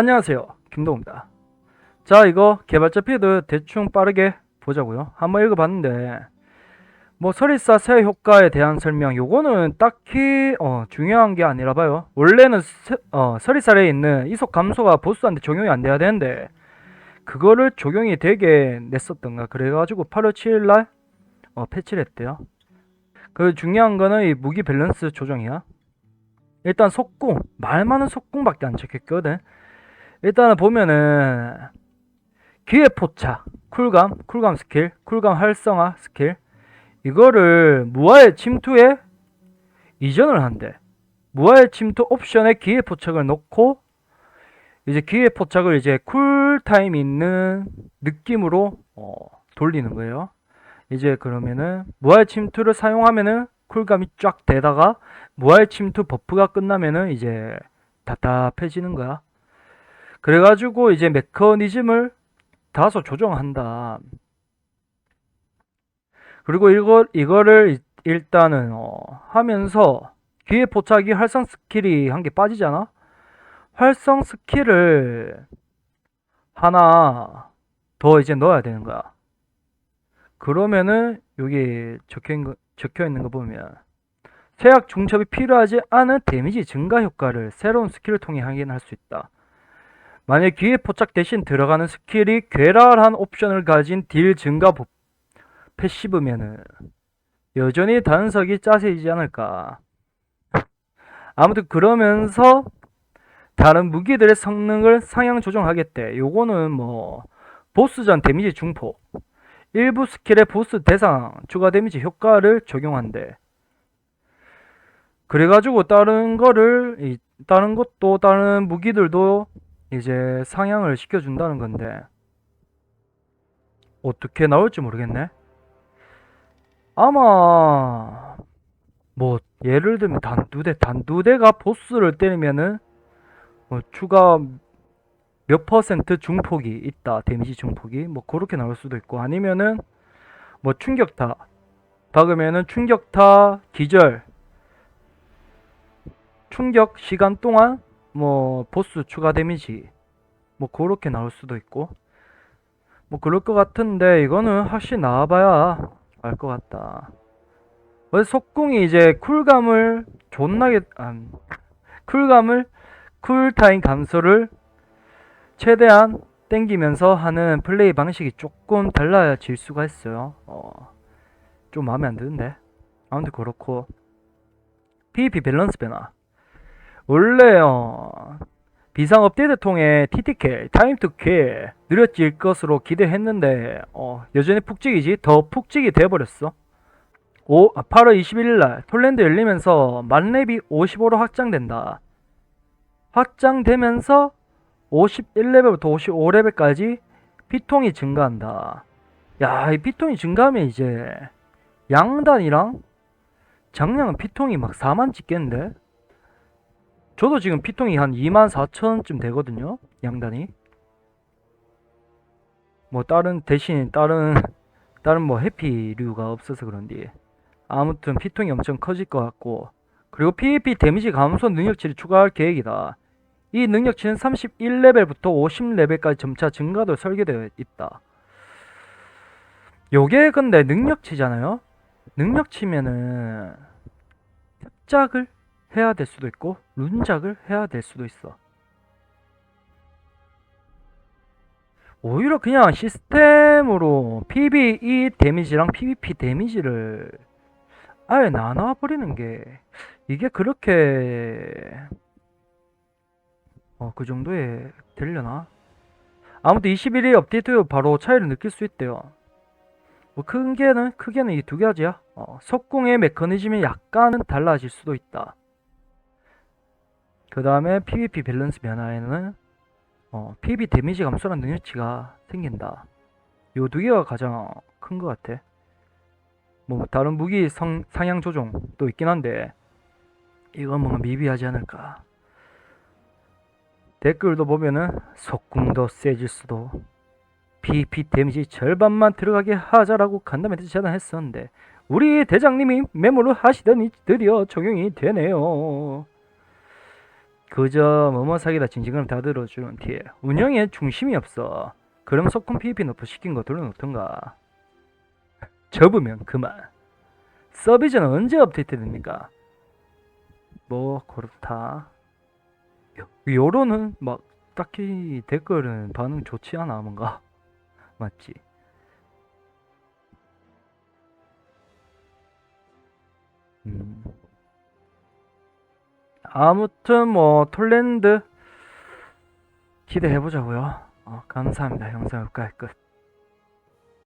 안녕하세요. 김동우입니다. 자, 이거 개발자 피드 대충 빠르게 보자고요. 한번 읽어봤는데 뭐 서리사 세 효과에 대한 설명 요거는 딱히 어, 중요한 게 아니라 봐요. 원래는 세- 어, 서리살에 있는 이속 감소가 보스한테 적용이 안 돼야 되는데 그거를 적용이 되게 냈었던가 그래가지고 8월 7일날 어, 패치를 했대요. 그 중요한 거는 이 무기 밸런스 조정이야. 일단 속궁 말 많은 속궁밖에 안 적혔거든. 일단은 보면은 기회 포착, 쿨감, 쿨감 스킬, 쿨감 활성화 스킬 이거를 무화의 침투에 이전을 한대. 무화의 침투 옵션에 기회 포착을 넣고 이제 기회 포착을 이제 쿨타임 있는 느낌으로 어, 돌리는 거예요. 이제 그러면은 무화의 침투를 사용하면은 쿨감이 쫙 되다가 무화의 침투 버프가 끝나면은 이제 답답해지는 거야. 그래가지고 이제 메커니즘을 다소 조정한다. 그리고 이거 이거를 이- 일단은 어, 하면서 기회 포착이 활성 스킬이 한 개 빠지잖아. 활성 스킬을 하나 더 이제 넣어야 되는 거야. 그러면은 여기 적혀 있는 거, 적혀 있는 거 보면 세약 중첩이 필요하지 않은 데미지 증가 효과를 새로운 스킬을 통해 확인할 수 있다. 만약 기회 포착 대신 들어가는 스킬이 괴랄한 옵션을 가진 딜 증가 보- 패시브면은 여전히 단석이 짜세지지 않을까. 아무튼 그러면서 다른 무기들의 성능을 상향 조정하겠대. 요거는 뭐 보스전 데미지 중포, 일부 스킬의 보스 대상 추가 데미지 효과를 적용한대. 그래가지고 다른 거를 이- 다른 것도 다른 무기들도 이제 상향을 시켜준다는 건데 어떻게 나올지 모르겠네. 아마 뭐 예를 들면 단두대 단두대가 보스를 때리면은 뭐 추가 몇 퍼센트 중폭이 있다 데미지 중폭이 뭐 그렇게 나올 수도 있고 아니면은 뭐 충격타 박으면은 충격타 기절 충격 시간 동안 뭐 보스 추가 데미지 뭐 그렇게 나올 수도 있고 뭐 그럴 것 같은데 이거는 확실히 나와봐야 알 것 같다. 왜 속궁이 이제 쿨감을 존나게 아, 쿨감을 쿨타임 감소를 최대한 땡기면서 하는 플레이 방식이 조금 달라질 수가 있어요. 어, 좀 마음에 안 드는데. 아무튼 그렇고 PVP 밸런스 변화. 원래 어, 비상 업데이트 통해 TTK 타임 투킬 느려질 것으로 기대했는데 어, 여전히 푹찍이지 더 푹찍이 돼버렸어. 오, 아, 8월 21일 날 톨랜드 열리면서 만렙이 55로 확장된다. 확장되면서 51레벨부터 55레벨까지 피통이 증가한다. 야, 이 피통이 증가하면 이제 양단이랑 장량은 피통이 막 4만 찍겠는데? 저도 지금 피통이 한 2만 4천쯤 되거든요. 양단이. 뭐 다른 대신 다른 다른 뭐 해피류가 없어서 그런지 아무튼 피통이 엄청 커질 것 같고 그리고 PVP 데미지 감소 능력치를 추가할 계획이다. 이 능력치는 31레벨부터 50레벨까지 점차 증가도 설계되어 있다. 요게 근데 능력치잖아요. 능력치면은 습작을 해야 될 수도 있고 룬작을 해야 될 수도 있어. 오히려 그냥 시스템으로 PVE 데미지랑 PVP 데미지를 아예 나눠 버리는 게 이게 그렇게 어, 그 정도에 되려나? 아무튼 21일 업데이트 후 바로 차이를 느낄 수 있대요. 뭐 큰 게는 크게는 이 두 가지야. 어, 석궁의 메커니즘이 약간은 달라질 수도 있다. 그 다음에 PVP 밸런스 변화에는 어, PVP 데미지 감소라는 능력치가 생긴다. 요 두 개가 가장 큰 것 같아. 뭐 다른 무기 성, 상향 조정도 있긴 한데 이건 뭔가 미비하지 않을까. 댓글도 보면은 속궁도 세질 수도 PVP 데미지 절반만 들어가게 하자라고 간담회 때 제안했었는데 우리 대장님이 메모를 하시더니 드디어 적용이 되네요. 그저 뭐뭐 사기다 진지그럼 다 들어주는 티 운영에 중심이 없어 그럼 소품 PVP 너프 시킨 거 돌려놓던가 접으면 그만 서비스는 언제 업데이트 됩니까? 뭐 그렇다 요- 요로는 막 딱히 댓글은 반응 좋지 않아 뭔가 맞지? 음. 아무튼 뭐 톨랜드 기대해 보자고요. 어, 감사합니다. 영상 여기까지 끝.